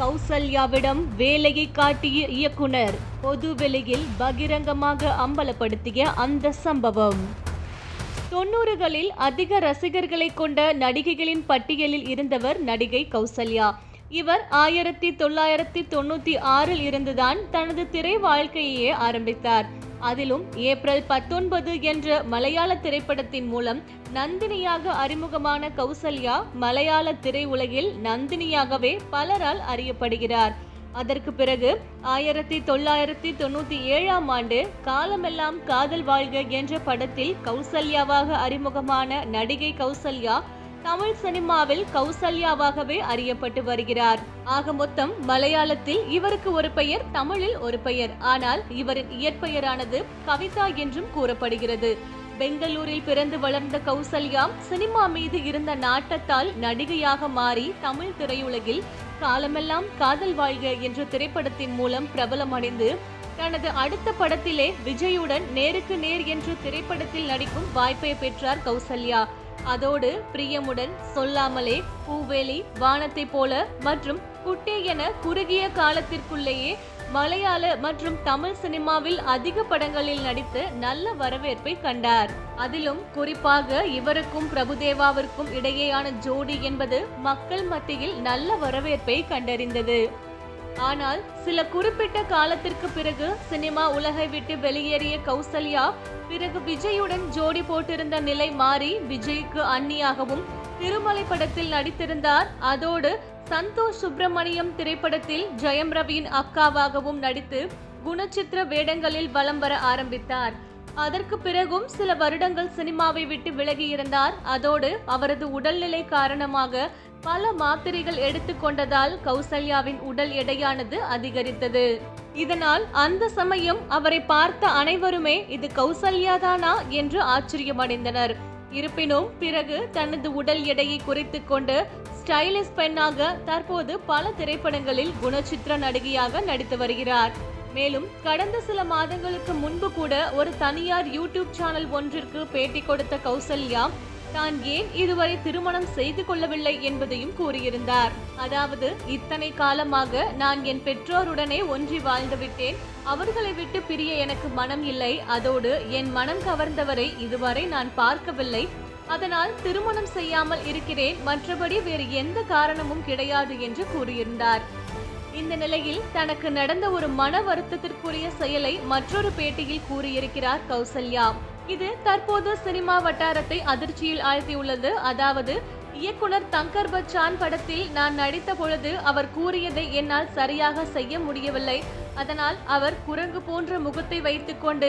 கௌசல்யாவிடம் வேலையை காட்டிய இயக்குனர் பொது வெளியில் பகிரங்கமாக அம்பலப்படுத்திய அந்த சம்பவம். தொண்ணூறுகளில் அதிக ரசிகர்களை கொண்ட நடிகைகளின் பட்டியலில் இருந்தவர் நடிகை கௌசல்யா. இவர் ஆயிரத்தி தொள்ளாயிரத்தி தொண்ணூத்தி ஆறில் இருந்துதான் தனது திரை வாழ்க்கையையே ஆரம்பித்தார். அதிலும் ஏப்ரல் பத்தொன்பது என்ற மலையாள திரைப்படத்தின் மூலம் நந்தினியாக அறிமுகமான கௌசல்யா மலையாள திரையுலகில் நந்தினியாகவே பலரால் அறியப்படுகிறார். அதற்கு பிறகு ஆயிரத்தி தொள்ளாயிரத்தி தொண்ணூத்தி ஏழாம் ஆண்டு காலமெல்லாம் காதல் வாழ்க என்ற படத்தில் கௌசல்யாவாக அறிமுகமான நடிகை கௌசல்யா தமிழ் சினிமாவில் கௌசல்யாவாகவே அறியப்பட்டு வருகிறார். ஆக மொத்தம் மலையாளத்தில் இவருக்கு ஒரு பெயர் தமிழில் ஒரு பெயர். ஆனால் இவரின் இயற்பெயரானது கவிதா என்றும் கூறப்படுகிறது. பெங்களூரில் பிறந்து வளர்ந்த கௌசல்யா சினிமா மீது இருந்த நாட்டத்தால் நடிகையாக மாறி தமிழ் திரையுலகில் காலமெல்லாம் காதல் வாழ்க என்ற திரைப்படத்தின் மூலம் பிரபலமடைந்து தனது அடுத்த படத்திலே விஜயுடன் நேருக்கு நேர் என்ற திரைப்படத்தில் நடிக்கும் வாய்ப்பை பெற்றார் கௌசல்யா. அதோடு பிரியமுடன் சொல்லாமலே பூவேலி வானத்தை போல மற்றும் குட்டே என குறுகிய காலத்திற்குள்ளேயே மலையாள மற்றும் தமிழ் சினிமாவில் அதிக படங்களில் நடித்து நல்ல வரவேற்பை கண்டார். அதிலும் குறிப்பாக இவருக்கும் பிரபுதேவாவிற்கும் இடையேயான ஜோடி என்பது மக்கள் மத்தியில் நல்ல வரவேற்பை கண்டறிந்தது. ஆனால் சில குறிப்பிட்ட காலத்திற்கு பிறகு சினிமா உலகை விட்டு வெளியேறிய கௌசல்யா பிறகு விஜயுடன் ஜோடி போட்டிருந்த நிலை மாறி விஜய்க்கு அன்னியாகவும் திருமலை படத்தில் நடித்திருந்தார். அதோடு சந்தோஷ் சுப்பிரமணியம் திரைப்படத்தில் ஜெயம் ரவியின் அக்காவாகவும் நடித்து குணச்சித்திர வேடங்களில் வலம் வர ஆரம்பித்தார். அதற்கு பிறகும் சில வருடங்கள் சினிமாவை விட்டு விலகி இருந்தார் அதோடு அவரது உடல்நிலை காரணமாக பல மாத்திரைகள் எடுத்துக்கொண்டதால் கௌசல்யாவின் உடல் எடையானது அதிகரித்தது. இதனால் அந்த சமயம் அவரை பார்த்த அனைவருமே இது கௌசல்யாதானா என்று ஆச்சரியமடைந்தனர். இருப்பினும் பிறகு தனது உடல் எடையை குறைத்து கொண்டு ஸ்டைலிஷ் பெண்ணாக தற்போது பல திரைப்படங்களில் குணச்சித்திர நடிகையாக நடித்து வருகிறார். மேலும் கடந்த சில மாதங்களுக்கு முன்பு கூட ஒரு தனியார் யூடியூப் சேனல் ஒன்றிற்கு பேட்டி கொடுத்த கௌசல்யா தான் ஏன் இதுவரை திருமணம் செய்து கொள்ளவில்லை என்பதையும் கூறியிருந்தார். அதாவது இத்தனை காலமாக நான் என் பெற்றோருடனே ஒன்றி வாழ்ந்து விட்டேன். அவர்களை விட்டு பிரிய எனக்கு மனம் இல்லை. அதோடு என் மனம் கவர்ந்தவரை இதுவரை நான் பார்க்கவில்லை. அதனால் திருமணம் செய்யாமல் இருக்கிறேன். மற்றபடி வேறு எந்த காரணமும் கிடையாது என்று கூறியிருந்தார். இந்த நிலையில் தனக்கு நடந்த ஒரு மன வருத்தத்திற்குரிய செயலை மற்றொரு பேட்டியில் கூறியிருக்கிறார் கௌசல்யா. இது தற்போது சினிமா வட்டாரத்தை அதிர்ச்சியில் ஆழ்த்தியுள்ளது. அதாவது இயக்குனர் தங்கர் பச்சான் படத்தில் நான் நடித்த பொழுது அவர் கூறியதை என்னால் சரியாக செய்ய முடியவில்லை. அதனால் அவர் குரங்கு போன்ற முகத்தை வைத்துக்கொண்டு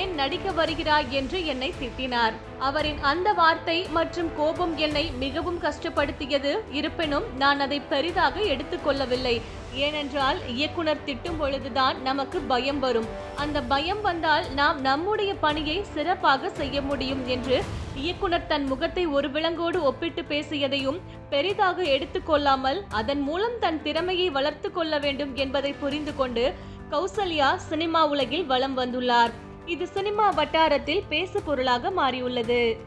ஏன் நடிக்க வருகிறாய் என்று என்னை திட்டினார். அவரின் அந்த வார்த்தை மற்றும் கோபம் என்னை மிகவும் கஷ்டப்படுத்தியது. இருப்பினும் நான் அதை பெரிதாக எடுத்துக்கொள்ளவில்லை. ஏனென்றால் இயக்குனர் திட்டும் பொழுதுதான் நமக்கு பயம் வரும். அந்த பயம் வந்தால் நாம் நம்முடைய பணியை சிறப்பாக செய்ய முடியும் என்று இயக்குனர் தன் முகத்தை ஒரு விலங்கோடு ஒப்பிட்டு பேசியதையும் பெரிதாக எடுத்துக்கொள்ளாமல் அதன் மூலம் தன் திறமையை வளர்த்து கொள்ள வேண்டும் என்பதை புரிந்து கொண்டு கௌசல்யா சினிமா உலகில் வலம் வந்துள்ளார். இது சினிமா வட்டாரத்தில் பேசு பொருளாக மாறியுள்ளது.